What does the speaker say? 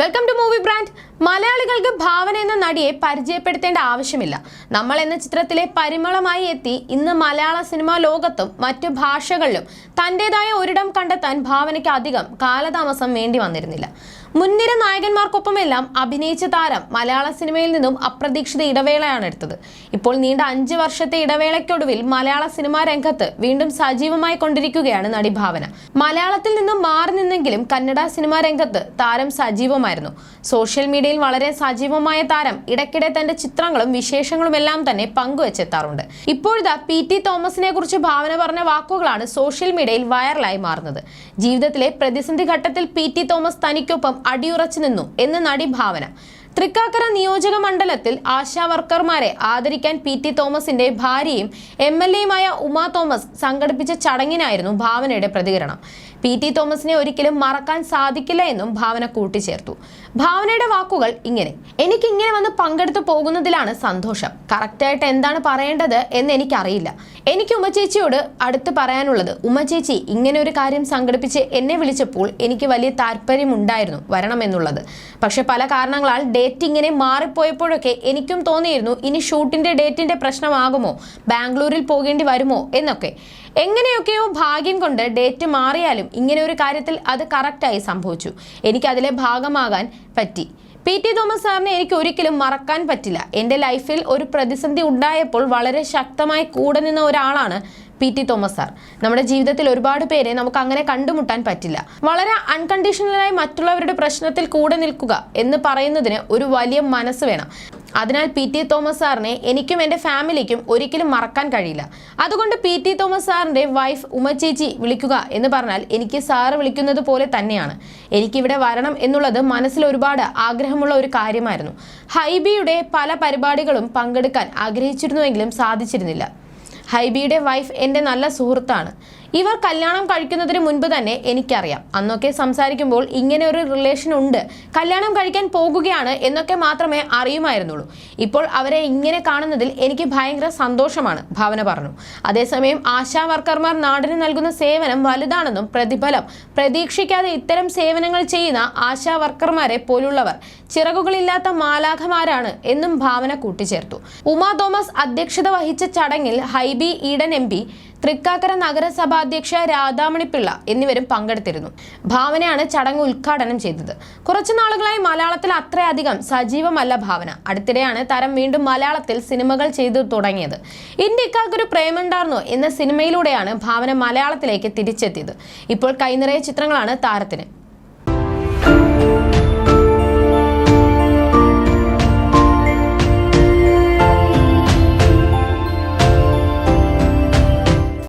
Welcome to movie brand മലയാളികൾക്ക് ഭാവന എന്ന നടിയെ പരിചയപ്പെടുത്തേണ്ട ആവശ്യമില്ല. നമ്മൾ എന്ന ചിത്രത്തിലെ പരിമളമായി എത്തി ഇന്ന് മലയാള സിനിമാ ലോകത്തും മറ്റു ഭാഷകളിലും തന്റെതായ ഒരിടം കണ്ടെത്താൻ ഭാവനയ്ക്ക് അധികം കാലതാമസം വേണ്ടി വന്നിരുന്നില്ല. മുൻനിര നായകന്മാർക്കൊപ്പമെല്ലാം അഭിനയിച്ച താരം മലയാള സിനിമയിൽ നിന്നും അപ്രതീക്ഷിത ഇടവേളയാണ് എടുത്തത്. ഇപ്പോൾ നീണ്ട അഞ്ച് വർഷത്തെ ഇടവേളയ്ക്കൊടുവിൽ മലയാള സിനിമാ രംഗത്ത് വീണ്ടും സജീവമായി കൊണ്ടിരിക്കുകയാണ് നടി ഭാവന. മലയാളത്തിൽ നിന്നും മാറി നിന്നെങ്കിലും കന്നഡ സിനിമാ രംഗത്ത് താരം സജീവമായിരുന്നു. സോഷ്യൽ മീഡിയയിൽ വളരെ സജീവമായ താരം ഇടയ്ക്കിടെ തന്റെ ചിത്രങ്ങളും വിശേഷങ്ങളും എല്ലാം തന്നെ പങ്കുവച്ചെത്താറുണ്ട്. ഇപ്പോഴിതാ പി ടി തോമസിനെ കുറിച്ച് ഭാവന പറഞ്ഞ വാക്കുകളാണ് സോഷ്യൽ മീഡിയയിൽ വൈറലായി മാറുന്നത്. ജീവിതത്തിലെ പ്രതിസന്ധി ഘട്ടത്തിൽ പി ടി തോമസ് തനിക്കൊപ്പം അടിയുറച്ചു നിന്നു എന്ന് നടി ഭാവന. തൃക്കാക്കര നിയോജക മണ്ഡലത്തിൽ ആശാവർക്കർമാരെ ആദരിക്കാൻ പി ടി തോമസിന്റെ ഭാര്യയും എം എൽ എയുമായ ഉമാ തോമസ് സംഘടിപ്പിച്ച ചടങ്ങിനായിരുന്നു ഭാവനയുടെ പ്രതികരണം. പി ടി തോമസിനെ ഒരിക്കലും മറക്കാൻ സാധിക്കില്ല എന്നും ഭാവന കൂട്ടിച്ചേർത്തു. ഭാവനയുടെ വാക്കുകൾ ഇങ്ങനെ എനിക്ക് ഇങ്ങനെ വന്ന് പങ്കെടുത്തു പോകുന്നതിലാണ് സന്തോഷം. കറക്റ്റായിട്ട് എന്താണ് പറയേണ്ടത് എന്ന് എനിക്കറിയില്ല. എനിക്ക് ഉമ്മച്ചേച്ചിയോട് അടുത്ത് പറയാനുള്ളത് ഉമ്മച്ചേച്ചി ഇങ്ങനെ ഒരു കാര്യം സംഘടിപ്പിച്ച് എന്നെ വിളിച്ചപ്പോൾ എനിക്ക് വലിയ താല്പര്യമുണ്ടായിരുന്നു വരണമെന്നുള്ളത് പക്ഷെ പല കാരണങ്ങളാൽ ഡേറ്റ് ഇങ്ങനെ മാറിപ്പോയപ്പോഴൊക്കെ എനിക്കും തോന്നിയിരുന്നു ഇനി ഷൂട്ടിന്റെ ഡേറ്റിന്റെ പ്രശ്നമാകുമോ? ബാംഗ്ലൂരിൽ പോകേണ്ടി വരുമോ? എന്നൊക്കെ. എങ്ങനെയൊക്കെയോ ഭാഗ്യം കൊണ്ട് ഡേറ്റ് മാറിയാലും ഇങ്ങനെ ഒരു കാര്യത്തിൽ അത് കറക്റ്റായി സംഭവിച്ചു. എനിക്ക് അതിലെ ഭാഗമാകാൻ പറ്റി. പി ടി തോമസ് സാറിനെ എനിക്ക് ഒരിക്കലും മറക്കാൻ പറ്റില്ല. എന്റെ ലൈഫിൽ ഒരു പ്രതിസന്ധി ഉണ്ടായപ്പോൾ വളരെ ശക്തമായി കൂടെ നിന്ന ഒരാളാണ് പി ടി തോമസ് സാർ. നമ്മുടെ ജീവിതത്തിൽ ഒരുപാട് പേരെ നമുക്ക് അങ്ങനെ കണ്ടുമുട്ടാൻ പറ്റില്ല. വളരെ അൺകണ്ടീഷണലായി മറ്റുള്ളവരുടെ പ്രശ്നത്തിൽ കൂടെ നിൽക്കുക എന്ന് പറയുന്നതിന് ഒരു വലിയ മനസ്സ് വേണം. അതിനാൽ പി ടി തോമസ് സാറിനെ എനിക്കും എന്റെ ഫാമിലിക്കും ഒരിക്കലും മറക്കാൻ കഴിയില്ല. അതുകൊണ്ട് പി ടി തോമസ് സാറിന്റെ വൈഫ് ഉമ്മച്ചേച്ചി വിളിക്കുക എന്ന് പറഞ്ഞാൽ എനിക്ക് സാറ് വിളിക്കുന്നത് പോലെ തന്നെയാണ്. എനിക്കിവിടെ വരണം എന്നുള്ളത് മനസ്സിൽ ഒരുപാട് ആഗ്രഹമുള്ള ഒരു കാര്യമായിരുന്നു. ഹൈബിയുടെ പല പരിപാടികളും പങ്കെടുക്കാൻ ആഗ്രഹിച്ചിരുന്നുവെങ്കിലും സാധിച്ചിരുന്നില്ല. ഹൈബിയുടെ വൈഫ് എന്റെ നല്ല സുഹൃത്താണ്. ഇവർ കല്യാണം കഴിക്കുന്നതിന് മുൻപ് തന്നെ എനിക്കറിയാം. അന്നൊക്കെ സംസാരിക്കുമ്പോൾ ഇങ്ങനെ ഒരു റിലേഷൻ ഉണ്ട്. കല്യാണം കഴിക്കാൻ പോകുകയാണ് എന്നൊക്കെ മാത്രമേ അറിയുമായിരുന്നുള്ളൂ. ഇപ്പോൾ അവരെ ഇങ്ങനെ കാണുന്നതിൽ എനിക്ക് ഭയങ്കര സന്തോഷമാണ് ഭാവന പറഞ്ഞു. അതേസമയം ആശാ വർക്കർമാർ നാടിന് നൽകുന്ന സേവനം വലുതാണെന്നും പ്രതിഫലം. പ്രതീക്ഷിക്കാതെ ഇത്തരം സേവനങ്ങൾ ചെയ്യുന്ന ആശാ വർക്കർമാരെ പോലുള്ളവർ ചിറകുകളില്ലാത്ത മാലാഖമാരാണ് എന്നും ഭാവന കൂട്ടിച്ചേർത്തു. ഉമാ തോമസ് അധ്യക്ഷത വഹിച്ച ചടങ്ങിൽ ഹൈബി ഈഡൻ എം തൃക്കാക്കര നഗരസഭാ അധ്യക്ഷ രാധാമണിപ്പിള്ള എന്നിവരും പങ്കെടുത്തിരുന്നു. ഭാവനയാണ് ചടങ്ങ് ഉദ്ഘാടനം ചെയ്തത്. കുറച്ചു നാളുകളായി മലയാളത്തിൽ അത്രയധികം സജീവമല്ല ഭാവന. അടുത്തിടെയാണ് താരം വീണ്ടും മലയാളത്തിൽ സിനിമകൾ ചെയ്തു തുടങ്ങിയത്. ഇന്ത്യക്കാർക്കൊരു പ്രേമുണ്ടായിരുന്നു എന്ന സിനിമയിലൂടെയാണ് ഭാവന മലയാളത്തിലേക്ക് തിരിച്ചെത്തിയത്. ഇപ്പോൾ കൈനിറയ ചിത്രങ്ങളാണ് താരത്തിന്.